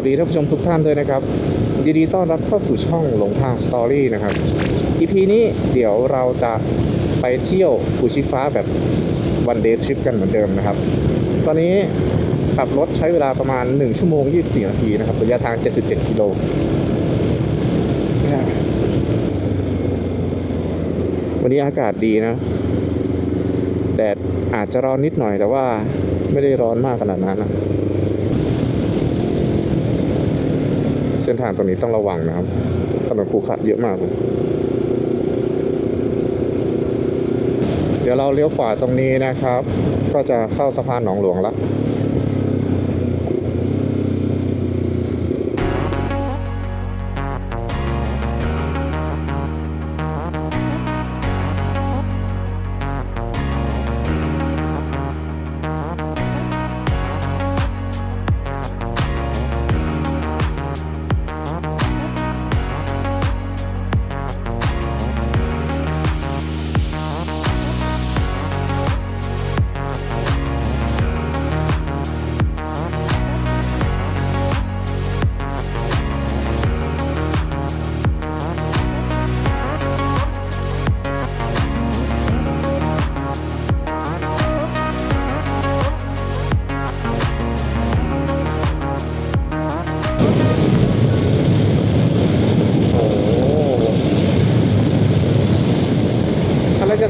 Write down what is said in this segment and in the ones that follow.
สวัสดีท่านผู้ชมทุกท่านด้วยนะครับยินดีต้อนรับเข้าสู่ช่องหลงทางสตอรี่นะครับ EP นี้เดี๋ยวเราจะไปเที่ยวภูชีฟ้าแบบวันเดย์ทริปกันเหมือนเดิมนะครับ ตอนนี้ขับรถใช้เวลาประมาณ 1 ชั่วโมง 24 นาทีนะครับ ระยะทาง 77 กิโลวันนี้อากาศดีนะ แดดอาจจะร้อนนิดหน่อยแต่ว่าไม่ได้ร้อนมากขนาดนั้นนะ เส้นทางตรงนี้ต้องระวังนะครับถนนขรุขระเยอะมากเลยเดี๋ยวเราเลี้ยวขวาตรงนี้นะครับ ก็จะเข้าสะพานหนองหลวงแล้ว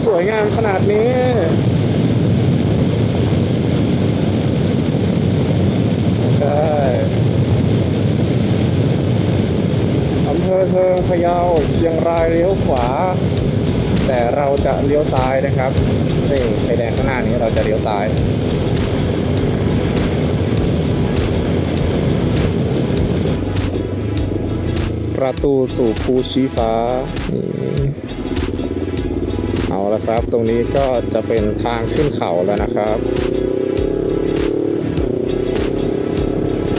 สวยงามขนาดนี้ใช่อำเภอเทิงพะเยาเชียงรายเลี้ยวขวา แต่เราจะเลี้ยวซ้ายนะครับนี่ไฟแดงข้างหน้านี้เราจะเลี้ยวซ้ายประตูสู่ภูชีฟ้านี่ เอาละครับ ตรงนี้ก็จะเป็นทางขึ้นเขาแล้วนะครับ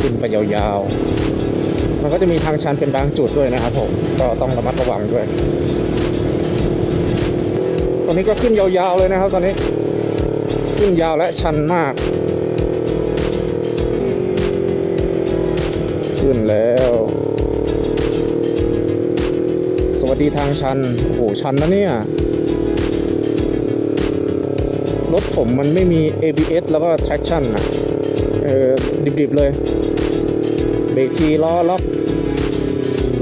ขึ้นไปยาวๆ มันก็จะมีทางชันเป็นบางจุดด้วยนะครับผม ก็ต้องระมัดระวังด้วยตรงนี้ก็ขึ้นยาวๆเลยนะครับ ตอนนี้ ขึ้นยาวและชันมาก ขึ้นแล้วสวัสดีทางชัน โอ้โห ชันนะเนี่ย ผมมันไม่มี ABS แล้วก็ traction นะเออดิบๆเลย เบรกทีล้อล็อก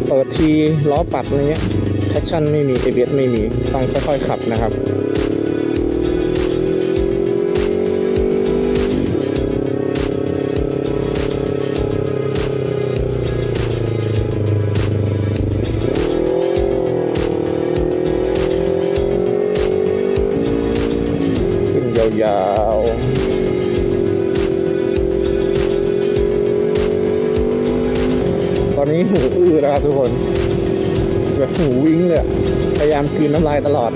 เปิดทีล้อปัดอะไรเงี้ย traction ไม่มี ABS ไม่มี ต้องค่อยๆขับนะครับามคืนน้ำลายตลอด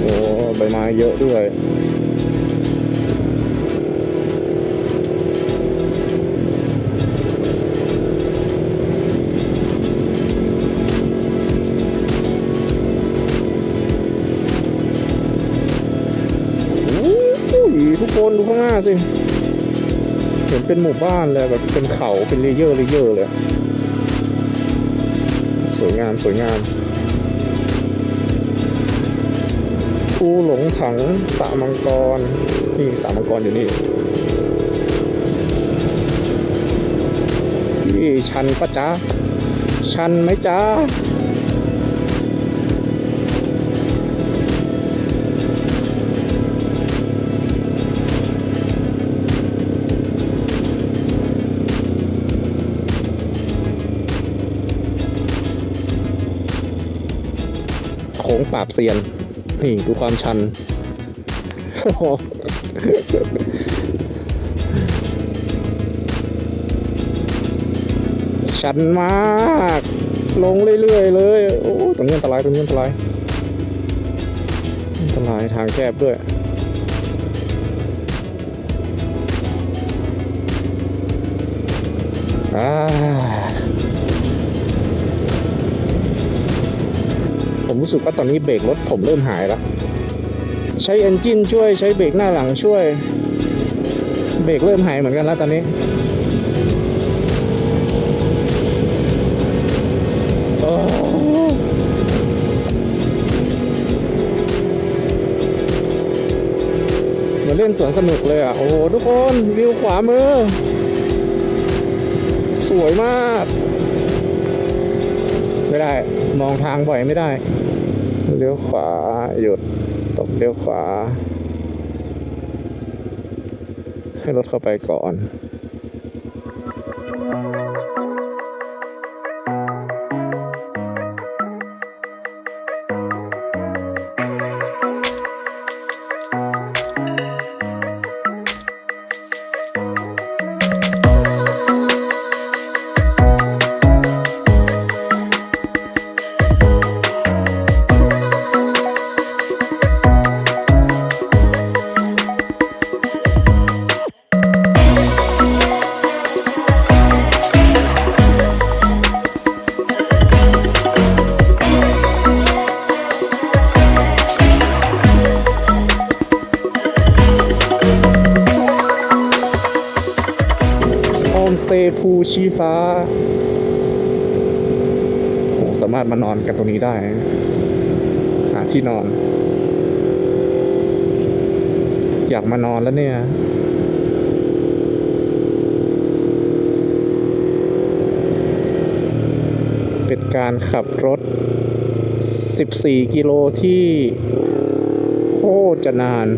โอ้ใบไม้เยอะด้วยโอ้โหทุกคนดูข้างหน้าสิ เห็นเป็นหมู่บ้านเลยแบบเป็นเขาเป็นเลเยอร์เลเยอร์เลย สวยงามสวยงาม ภูหลงถังสระมังกร นี่สระมังกรอยู่นี่นี่ชันปะจ๊ะ ชันไหมจ๊ะโค้งปราบเซียน นี่ดูความชันโอ้โหชันมาก ลงเรื่อยๆเลย โอ้ตรงนี้อันตรายตรงนี้อันตรายอันตรายทางแคบด้วย อ่า รู้สึกว่าตอนนี้เบรกรถผมเริ่มหายแล้ว ใช้เอนจินช่วยใช้เบรกหน้าหลังช่วย เบรกเริ่มหายเหมือนกันแล้วตอนนี้ เหมือนเล่นสวนสนุกเลยอะ โอ้โห ทุกคนวิวขวามือ สวยมาก ไม่ได้ มองทางบ่อยไม่ได้ เลี้ยวขวาหยุดตกเลี้ยวขวา ให้รถเข้าไปก่อน ชีฟ้าโอ้สามารถมานอนกันตรงนี้ได้หาที่นอน อยากมานอนแล้วเนี่ยเป็นการขับรถ 14 กิโลที่โคตรจะนาน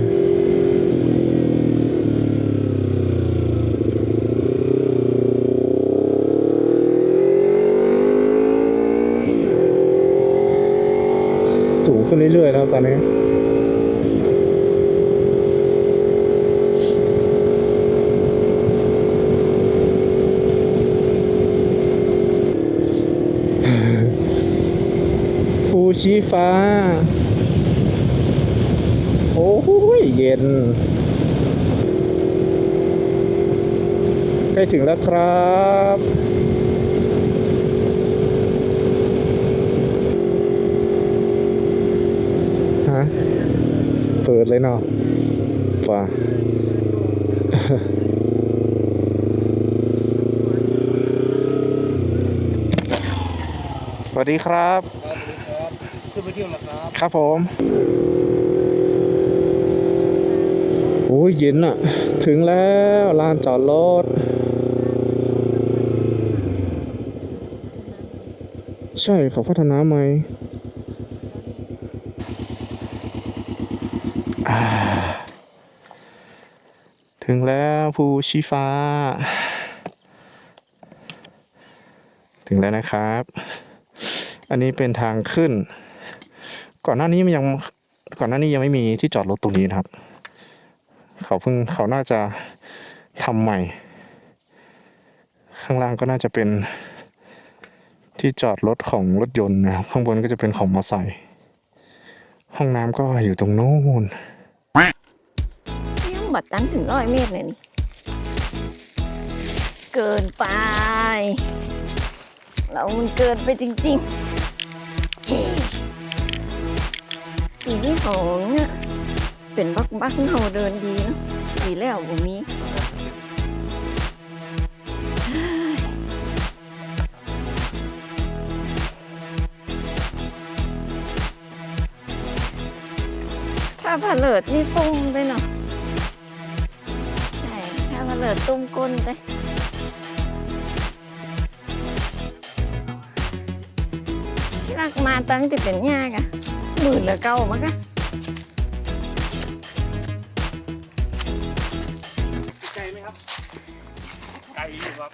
สูงขึ้นเรื่อยๆแล้วตอนนี้ ภู ชี้ฟ้า โอ้ยเย็น ใกล้ถึงแล้วครับฮะเปิดเลยเนาะป่าสวัสดีครับ ไปเที่ยวแล้วครับ ครับผม โอ้ยเย็นอะถึงแล้วลานจอดรถใช่เขาพัฒนาไหมถึงแล้วภูชีฟ้า ถึงแล้วนะครับ อันนี้เป็นทางขึ้น ก่อนหน้านี้มันยังก่อนหน้านี้ยังไม่มีที่จอดรถตรงนี้นะครับ เขาเพิ่งเขาน่าจะทำใหม่ ข้างล่างก็น่าจะเป็นที่จอดรถของรถยนต์นะครับ ข้างบนก็จะเป็นของมอเตอร์ไซค์ห้องน้ำก็อยู่ตรงโน้นยังบัดกันถึงร้อยเมตรเลยนี่ เกินไป เรามันเกินไปจริง ๆ ปีที่สองเนี่ยเป็นบักบักเราเดินดีเนะปีแล้วบ่มีเฮ้ยถ้าผาเลิดนี่ตุ้มไปเนาะใช่ถ้าผาเลิดตุ้มก้นไปที่รักมาตั้งจะเป็นยากอะ หมื่นละเก้ามั้งกะไกลไหมครับไกลอยู่ครับ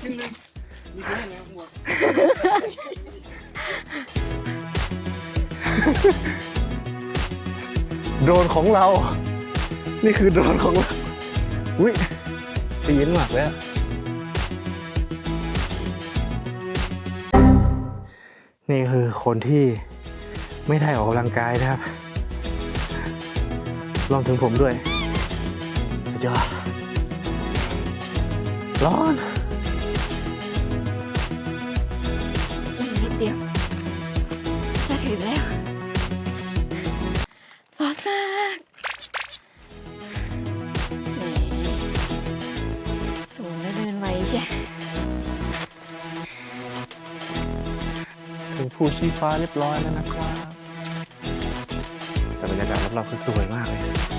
ครึ่งหนึงมีคนไหนข้างบนโดรนของเรา นี่คือโดรนของเรา อุ้ยตีนมากเลย นี่คือคนที่ไม่ได้ออกกำลังกายนะครับลองถึงผมด้วย สุดยอดร้อน ภูชีฟ้าเรียบร้อยแล้วนะครับแต่บรรยากาศเราคือสวยมากเลย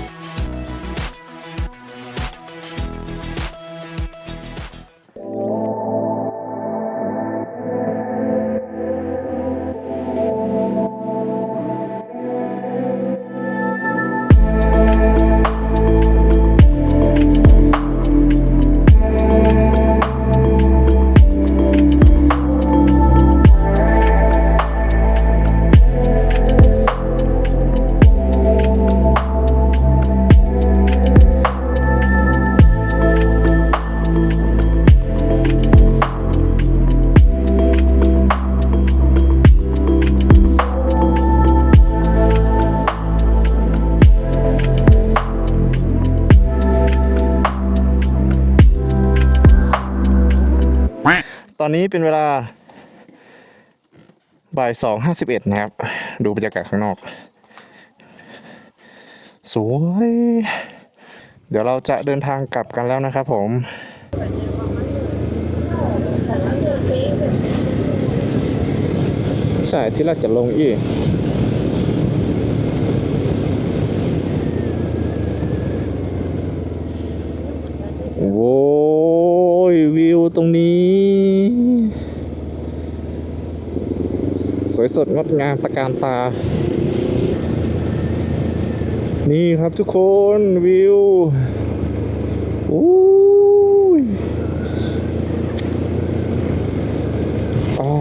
อนนี้เป็นเวลาบ่ายสองห้าสิบเอ็ดนะครับ ดูบรรยากาศข้างนอก สวย เดี๋ยวเราจะเดินทางกลับกันแล้วนะครับผมใช่ที่เราจะลงอีกโว้ยวิวตรงนี้ สวยสดงดงามตะการตา นี่ครับทุกคนวิวโอ้ยอ่า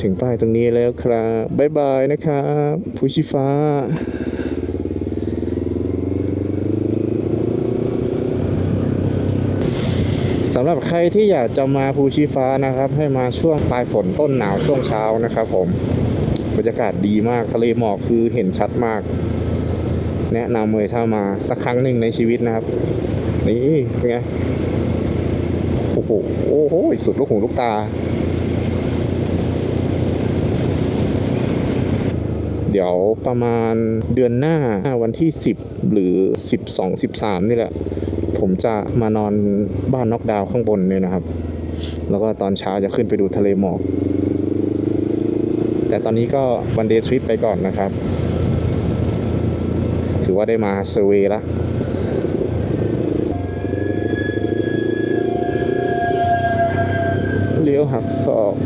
ถึงป้ายตรงนี้แล้วครับ บ๊ายบายนะครับภูชิฟ้า สำหรับใครที่อยากจะมาภูชีฟ้านะครับ ให้มาช่วงปลายฝนต้นหนาวช่วงเช้านะครับผมบรรยากาศดีมากทะเลหมอกคือเห็นชัดมาก แนะนำเลยถ้ามาสักครั้งหนึ่งในชีวิตนะครับ นี่เป็นไงโอ้โหอ้โหสุดลูกหูลูกตา ดี๋ยวประมาณเดือนหน้าวันที่ 10 หรือ 12 13 นี่แหละ ผมจะมานอนบ้านน็อกดาวน์ข้างบนเนี่ยนะครับ แล้วก็ตอนเช้าจะขึ้นไปดูทะเลหมอก แต่ตอนนี้ก็วันเดย์ทริปไปก่อนนะครับ ถือว่าได้มาเซอร์เวย์ละเลี้ยวหักศอก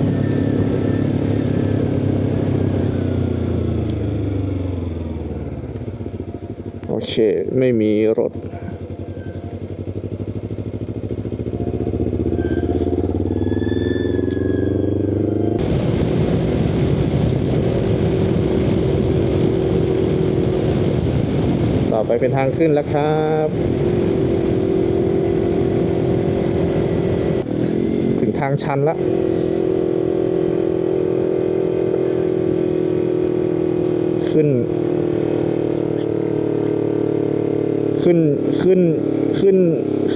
โอ เค ไม่มีรถ ต่อไปเป็นทางขึ้นแล้วครับถึงทางชันแล้ว ขึ้น ขึ้น ขึ้นขึ้น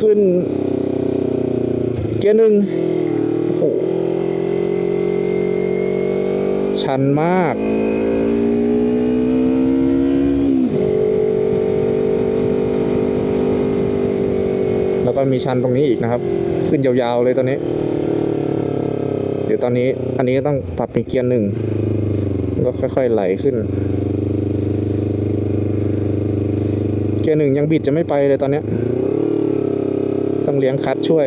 ขึ้น เกียร์หนึ่งโอ้ชันมากแล้วก็มีชันตรงนี้อีกนะครับ ขึ้นยาวๆเลยตอนนี้ เดี๋ยวตอนนี้อันนี้ต้องปรับเป็นเกียร์หนึ่งก็ค่อยๆไหลขึ้น เกียร์หนึ่งยังบิดจะไม่ไปเลยตอนเนี้ยต้องเลี้ยงคลัตช์ช่วย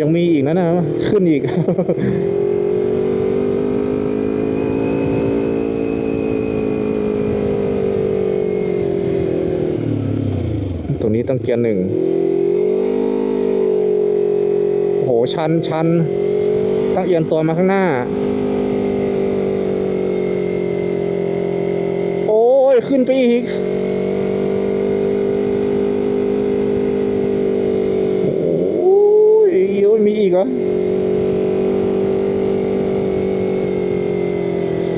ยังมีอีกนะนะ ขึ้นอีก ตรงนี้ต้องเกียร์หนึ่ง โอ้โห ชันชันต้องเอียงตัวมาข้างหน้า โอ้ย ขึ้นไปอีก โอ้ยมีอีกเหรอ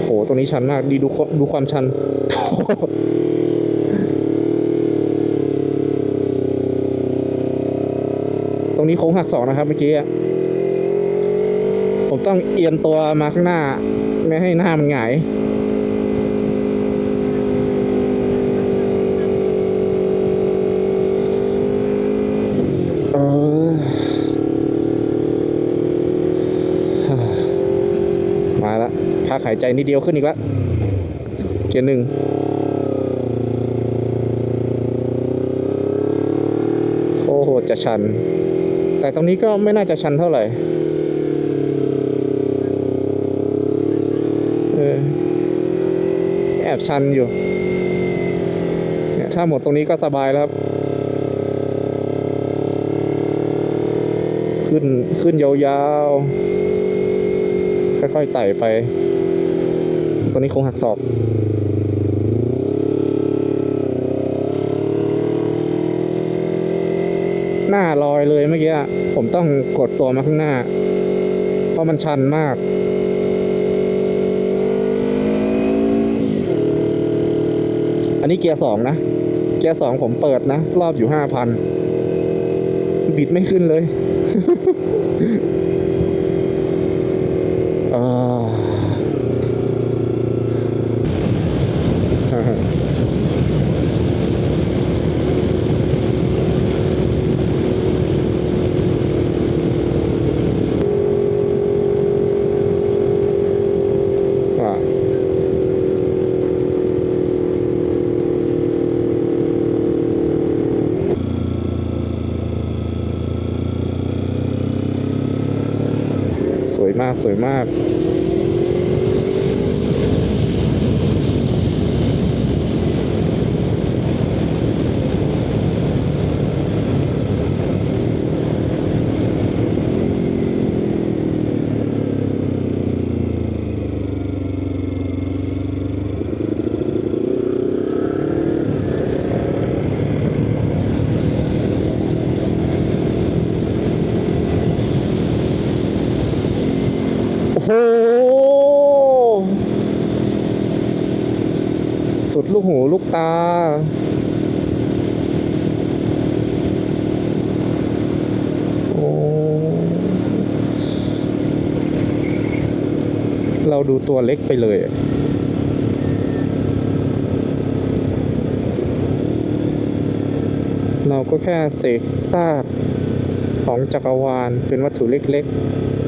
โห ตรงนี้ชันมาก ดีดูดูความชัน รงนี้โค้งหักศอกนะครับเมื่อกี้ผมต้องเอียงตัวมาข้างหน้า ไม่ให้หน้ามันหงายมาละพักหายใจนิดเดียวขึ้นอีกแล้วเกียร์หนึ่งโอ้โหจะชัน แต่ตรงนี้ก็ไม่น่าจะชันเท่าไหร่เออแอบชันอยู่เนี่ยถ้าหมดตรงนี้ก็สบายแล้วครับ ขึ้นขึ้นยาวๆ ค่อยๆไต่ไปตรงนี้คงหักศอก หน้าลอย เลยเมื่อกี้ผมต้องกดตัวมาข้างหน้า เพราะมันชันมาก อันนี้เกียร์สองนะ เกียร์สองผมเปิดนะ รอบอยู่ห้าพัน บิดไม่ขึ้นเลย มากสวยมาก โอ้โห สุดลูกหูลูกตา โอ้เราดูตัวเล็กไปเลยเราก็แค่เศษซากของจักรวาลเป็นวัตถุเล็กๆ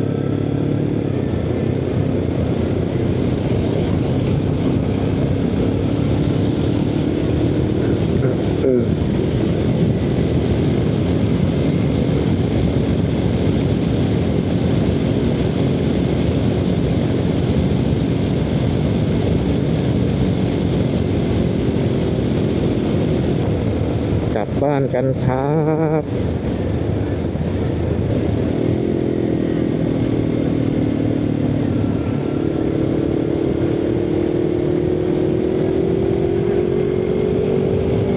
บ้านกันครับ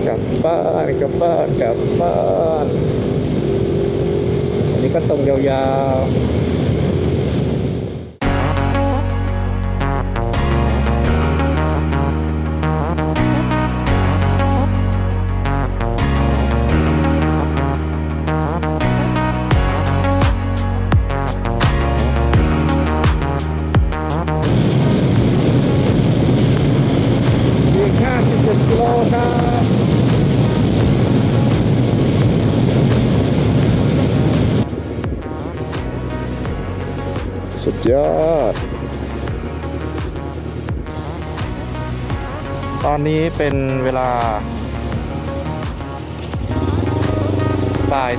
กลับบ้านกลับบ้านกลับบ้านอันนี้ก็ตรงยาวๆ อนนี้เป็นเวลาบ่าย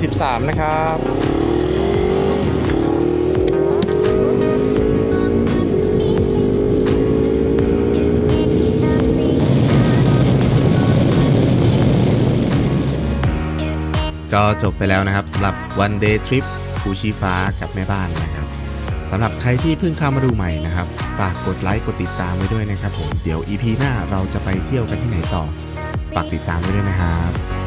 3.43 นะครับก็จบไปแล้วนะครับสำหรับ one day trip ภูชีฟ้ากับแม่บ้านนะครับ สำหรับใครที่เพิ่งเข้ามาดูใหม่นะครับฝากกดไลค์กดติดตามไว้ด้วยนะครับผมเดี๋ยว EP หน้าเราจะไปเที่ยวกันที่ไหนต่อฝากติดตามไว้ด้วยนะครับ